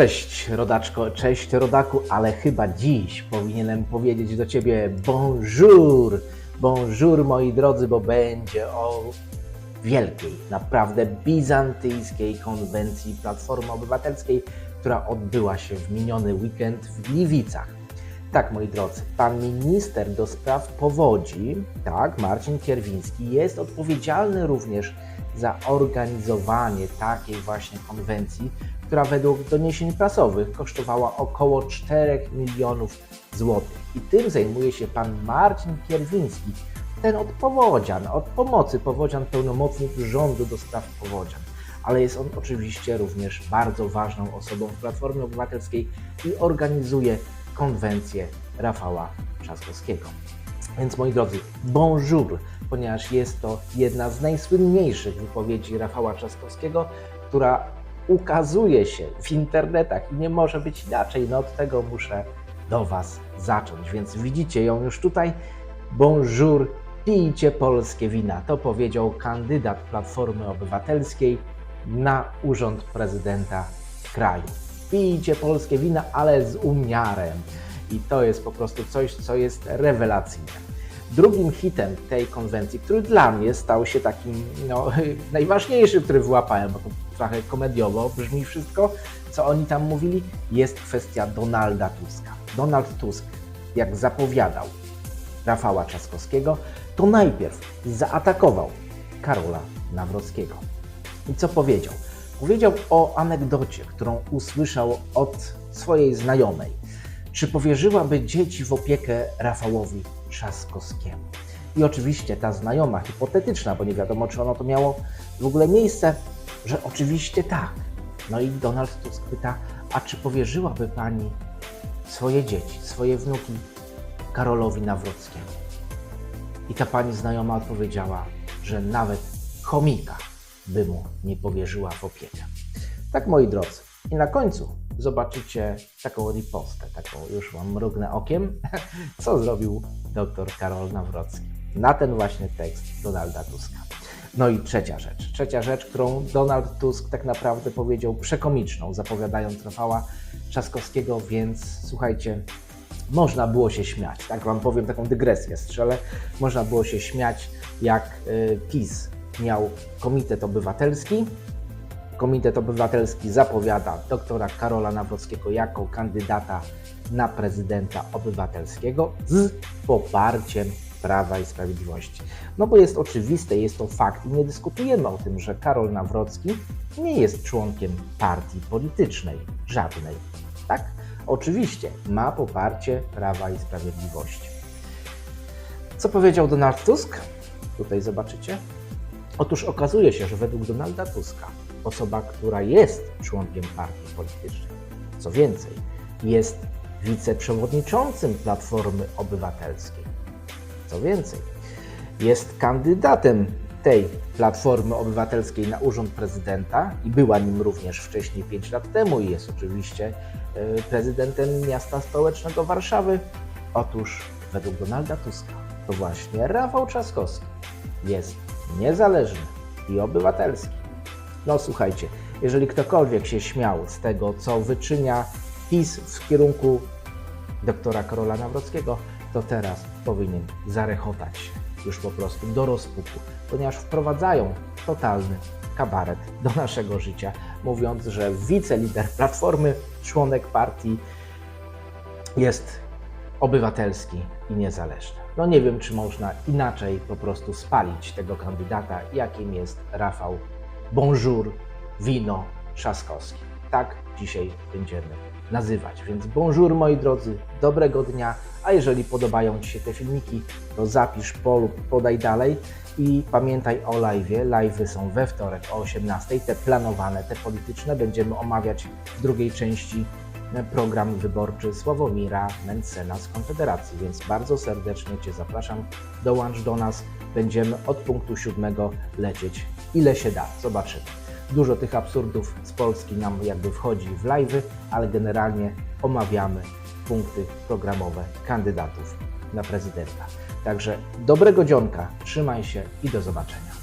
Cześć rodaczko, cześć rodaku, ale chyba dziś powinienem powiedzieć do Ciebie bonjour, bonjour moi drodzy, bo będzie o wielkiej, naprawdę bizantyjskiej konwencji Platformy Obywatelskiej, która odbyła się w miniony weekend w Gliwicach. Tak, moi drodzy, pan minister do spraw powodzi, tak, Marcin Kierwiński, jest odpowiedzialny również za organizowanie takiej właśnie konwencji, która według doniesień prasowych kosztowała około 4 milionów złotych. I tym zajmuje się pan Marcin Kierwiński, ten od powodzian, od pomocy powodzian, pełnomocnik rządu do spraw powodzian. Ale jest on oczywiście również bardzo ważną osobą w Platformie Obywatelskiej i organizuje konwencję Rafała Trzaskowskiego. Więc moi drodzy, bonjour, ponieważ jest to jedna z najsłynniejszych wypowiedzi Rafała Trzaskowskiego, która ukazuje się w internetach i nie może być inaczej. No od tego muszę do Was zacząć, więc widzicie ją już tutaj. Bonjour, pijcie polskie wina. To powiedział kandydat Platformy Obywatelskiej na urząd prezydenta kraju. Pijcie polskie wina, ale z umiarem. I to jest po prostu coś, co jest rewelacyjne. Drugim hitem tej konwencji, który dla mnie stał się takim no, najważniejszym, który wyłapałem, bo to trochę komediowo brzmi wszystko, co oni tam mówili, jest kwestia Donalda Tuska. Donald Tusk, jak zapowiadał Rafała Trzaskowskiego, to najpierw zaatakował Karola Nawrockiego. I co powiedział? Powiedział o anegdocie, którą usłyszał od swojej znajomej. Czy powierzyłaby dzieci w opiekę Rafałowi Trzaskowskiemu? I oczywiście ta znajoma, hipotetyczna, bo nie wiadomo, czy ono to miało w ogóle miejsce, że oczywiście tak. No i Donald Tusk pyta, a czy powierzyłaby pani swoje dzieci, swoje wnuki Karolowi Nawrockiemu? I ta pani znajoma odpowiedziała, że nawet chomika by mu nie powierzyła w opiekę. Tak, moi drodzy. I na końcu zobaczycie taką ripostę, taką już wam mrugnę okiem, co zrobił dr Karol Nawrocki na ten właśnie tekst Donalda Tuska. No i trzecia rzecz. Trzecia rzecz, którą Donald Tusk tak naprawdę powiedział przekomiczną, zapowiadając Rafała Trzaskowskiego, więc słuchajcie, można było się śmiać. Tak wam powiem, taką dygresję strzelę. Można było się śmiać, jak y, PiS miał Komitet Obywatelski. Komitet Obywatelski zapowiada doktora Karola Nawrockiego jako kandydata na prezydenta obywatelskiego z poparciem Prawa i Sprawiedliwości. No bo jest oczywiste, jest to fakt i nie dyskutujemy o tym, że Karol Nawrocki nie jest członkiem partii politycznej, żadnej. Tak? Oczywiście ma poparcie Prawa i Sprawiedliwości. Co powiedział Donald Tusk? Tutaj zobaczycie. Otóż okazuje się, że według Donalda Tuska osoba, która jest członkiem partii politycznej, co więcej, jest wiceprzewodniczącym Platformy Obywatelskiej, co więcej, jest kandydatem tej Platformy Obywatelskiej na urząd prezydenta i była nim również wcześniej 5 lat temu i jest oczywiście e, prezydentem miasta stołecznego Warszawy. Otóż według Donalda Tuska to właśnie Rafał Trzaskowski jest niezależny i obywatelski. No słuchajcie, jeżeli ktokolwiek się śmiał z tego, co wyczynia PiS w kierunku doktora Karola Nawrockiego, to teraz powinien zarechotać się już po prostu do rozpuku, ponieważ wprowadzają totalny kabaret do naszego życia, mówiąc, że wicelider Platformy, członek partii jest obywatelski i niezależny. No nie wiem, czy można inaczej po prostu spalić tego kandydata, jakim jest Rafał Bonjour Wino Trzaskowski. Tak dzisiaj będziemy nazywać. Więc bonjour moi drodzy, dobrego dnia, a jeżeli podobają Ci się te filmiki, to zapisz polub, podaj dalej i pamiętaj o live'ie. Live'y są we wtorek o 18, te planowane, te polityczne. Będziemy omawiać w drugiej części program wyborczy Sławomira Mencena z Konfederacji, więc bardzo serdecznie Cię zapraszam. Dołącz do nas, będziemy od punktu siódmego lecieć ile się da. Zobaczymy. Dużo tych absurdów z Polski nam jakby wchodzi w live'y, ale generalnie omawiamy punkty programowe kandydatów na prezydenta. Także dobrego dzionka, trzymaj się i do zobaczenia.